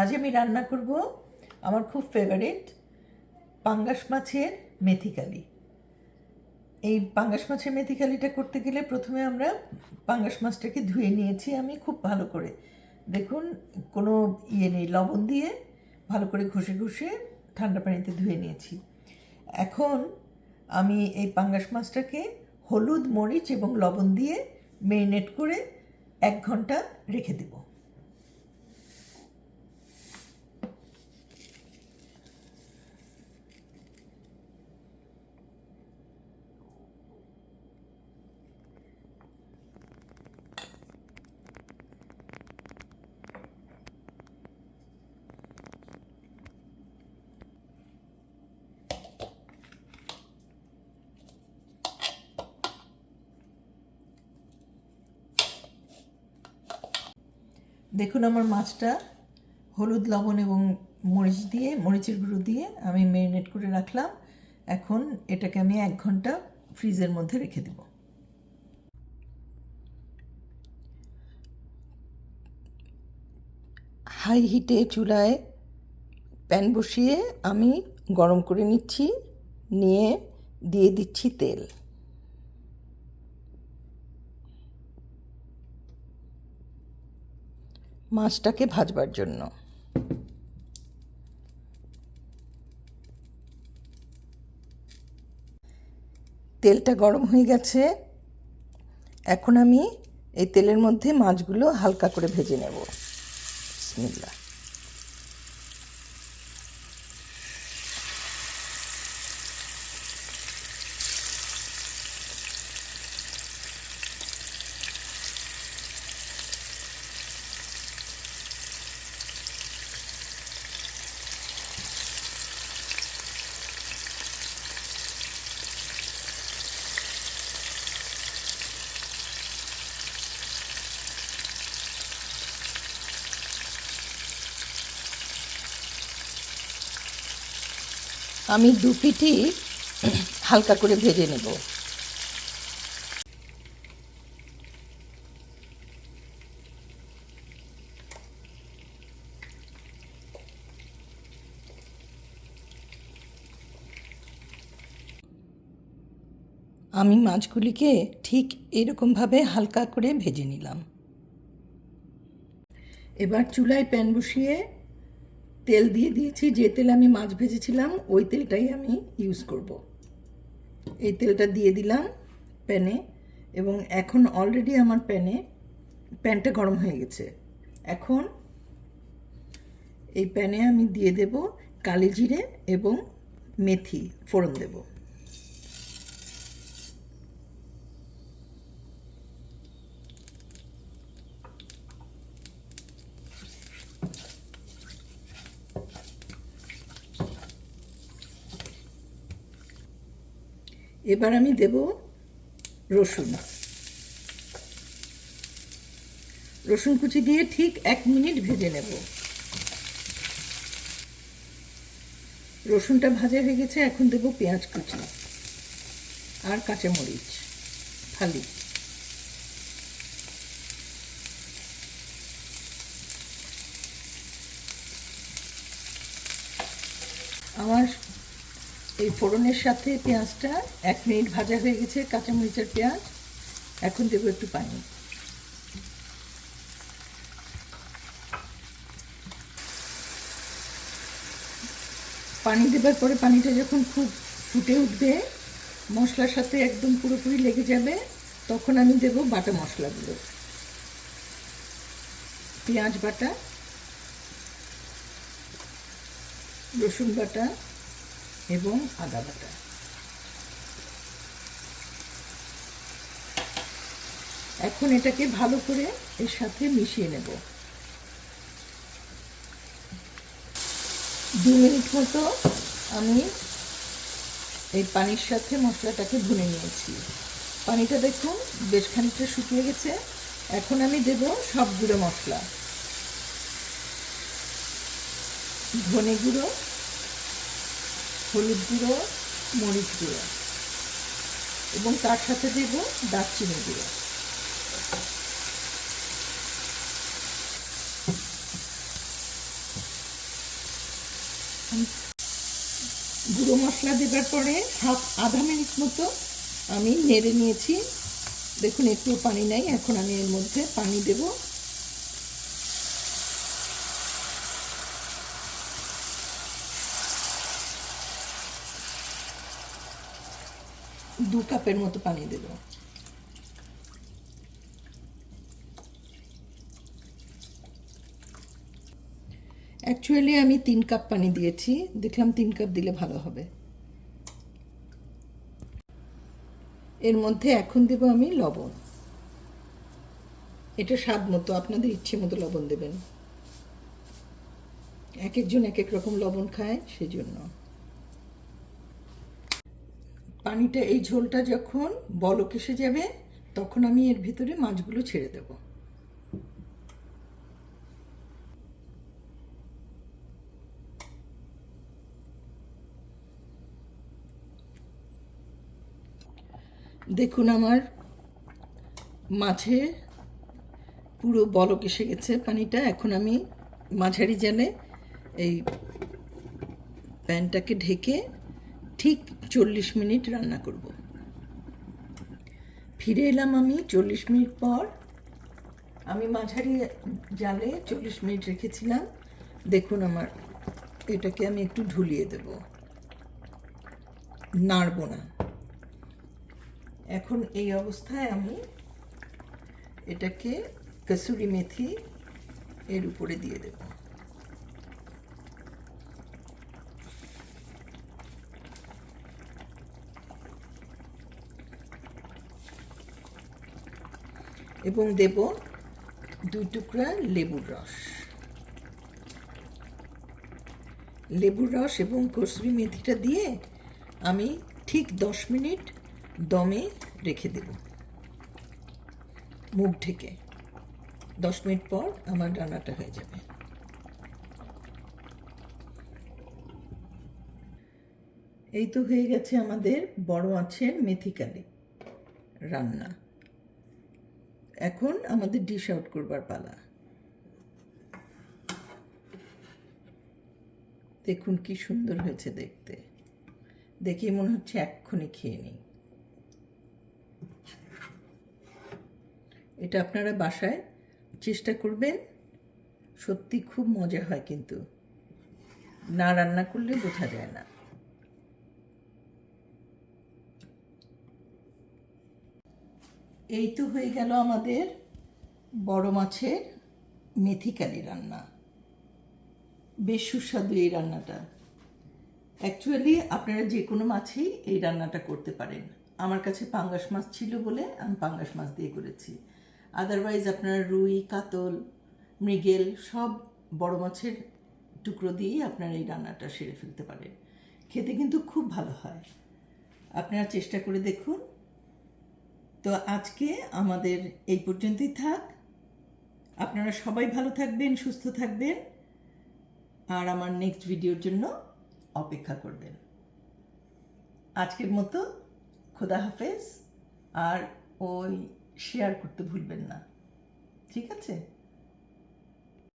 আজ আমি রান্না করব আমার খুব ফেভারিট পাঙ্গাস মাছের মেথি কালি। এই পাঙ্গাস মাছের মেথি কালিটা করতে গেলে প্রথমে আমরা পাঙ্গাস মাছটাকে ধুয়ে নিয়েছি আমি খুব ভালো করে। দেখুন, কোনো ইয়ে নেই, লবণ দিয়ে ভালো করে ঘষে ঘষে ঠান্ডা পানিতে ধুয়ে নিয়েছি। এখন আমি এই পাঙ্গাস মাছটাকে হলুদ, মরিচ এবং লবণ দিয়ে মেরিনেট করে এক ঘণ্টা রেখে দেবো। দেখুন আমার মাছটা হলুদ, লবণ এবং মরিচ দিয়ে, মরিচের গুঁড়ো দিয়ে আমি ম্যারিনেট করে রাখলাম। এখন এটাকে আমি এক ঘণ্টা ফ্রিজের মধ্যে রেখে দেব। হাই হিটে চুলায় প্যান বসিয়ে আমি গরম করে নিচ্ছি, নিয়ে দিয়ে দিচ্ছি তেল। মাছটাকে ভাজবার জন্য। তেলটা গরম হয়ে গেছে। এখন আমি এই তেলের মধ্যে মাছগুলো হালকা করে ভেজে নেব। বিসমিল্লাহ। আমি দু পিটি হালকা করে ভেজে নেব। আমি মাছগুলিকে ঠিক এরকমভাবে হালকা করে ভেজে নিলাম। এবার চুলায় প্যান বসিয়ে তেল দিয়ে দিয়েছি, যে তেল আমি মাছ ভেজেছিলাম, ওই তেলটাই আমি ইউজ করব। এই তেলটা দিয়ে দিলাম প্যানে এবং এখন অলরেডি আমার প্যানে প্যানটা গরম হয়ে গেছে এখন এই প্যানে আমি দিয়ে দেব কালি জিরে এবং মেথি, ফোড়ন দেব এবার আমি দেব রসুন। রসুন কুচি দিয়ে ঠিক এক মিনিট ভেজে নেব। রসুনটা ভাজা হয়ে গেছে, এখন দেব পেঁয়াজ কুচি আর কাঁচামরিচ ফালি আমার এই ফোড়নের সাথে পেঁয়াজটা এক মিনিট ভাজা হয়ে গেছে, কাঁচামরিচের পেঁয়াজ। এখন দেবো একটু পানি। পানি দেবার পরে পানিটা যখন খুব ফুটে উঠবে, মশলার সাথে একদম পুরোপুরি লেগে যাবে, তখন আমি দেব বাটা মশলাগুলো। পেঁয়াজ বাটা, রসুন বাটা এবং আদা বাটা। এখন এটাকে ভালো করে এর সাথে মিশিয়ে নেব। দু মিনিট মতো আমি এই পানির সাথে মশলাটাকে ভুনে নিয়েছি। পানিটা দেখুন বেশ খানিকটা শুকিয়ে গেছে। এখন আমি দেব সব গুঁড়ো মশলা। ধনে গুঁড়ো হলুদ গুঁড়ো, মরিচ গুঁড়ো এবং তার সাথে দেব দারচিনি গুঁড়ো। গুঁড়ো মশলা দেবার পরে হাফ আধা মিনিট মতো আমি নেড়ে নিয়েছি। দেখুন একটু পানি নাই, এখন আমি এর মধ্যে পানি দেব। দু কাপের মতো পানি দেব। অ্যাকচুয়ালি আমি তিন কাপ পানি দিয়েছি। দেখলাম তিন কাপ দিলে ভালো হবে। এর মধ্যে এখন দেব আমি লবণ। এটা স্বাদ মতো, আপনাদের ইচ্ছে মতো লবণ দেবেন। এক একজন এক এক রকম লবণ খায়, সেজন্য। পানিটা, এই ঝোলটা যখন বলক এসে যাবে, তখন আমি এর ভিতরে মাছগুলো ছেড়ে দেব। দেখুন আমার মাছে পুরো বলক এসে গেছে পানিটা। এখন আমি মাঝারি জালে এই প্যানটাকে ঢেকে ঠিক চল্লিশ মিনিট রান্না করব। ফিরে এলাম আমি চল্লিশ মিনিট পর। আমি মাঝারি জালে চল্লিশ মিনিট রেখেছিলাম। দেখুন আমার, এটাকে আমি একটু ঢুলিয়ে দেব। নাড়ব না। এখন এই অবস্থায় আমি এটাকে কসুরি মেথি এর উপরে দিয়ে দেব। এবং দেব দুই টুকরা লেবুর রস। লেবুর রস এবং কসুরি মেথিটা দিয়ে আমি ঠিক দশ মিনিট দমে রেখে দেব মুখ ঢেকে। দশ মিনিট পর আমার রান্নাটা হয়ে যাবে। এই তো হয়ে গেছে আমাদের বড় মাছের মেথি কালি রান্না। এখন আমাদের ডিশ আউট করবার পালা। দেখুন কি সুন্দর হয়েছে দেখতে। দেখেই মনে হচ্ছে এক্ষুনি খেয়ে নিই। এটা আপনারা বাসায় চেষ্টা করবেন। সত্যি খুব মজা হয় কিন্তু। না রান্না করলে বোঝা যায় না। এই তো হয়ে গেল আমাদের বড় মাছের মেথি কারি রান্না। বেশ সুস্বাদু এই রান্নাটা। অ্যাকচুয়ালি আপনারা যে কোনো মাছেই এই রান্নাটা করতে পারেন। আমার কাছে পাঙ্গাস মাছ ছিল বলে আমি পাঙ্গাস মাছ দিয়ে করেছি। আদারওয়াইজ আপনারা রুই, কাতল, মৃগেল সব বড় মাছের টুকরো দিয়েই আপনারা এই রান্নাটা সেরে ফেলতে পারেন। খেতে কিন্তু খুব ভালো হয়। আপনারা চেষ্টা করে দেখুন তো আজকে আমাদের এই পর্যন্তই থাক। আপনারা সবাই ভালো থাকবেন, সুস্থ থাকবেন। আর আমার নেক্সট ভিডিওর জন্য অপেক্ষা করবেন। আজকের মতো খোদা হাফেজ। আর ওই শেয়ার করতে ভুলবেন না। ঠিক আছে?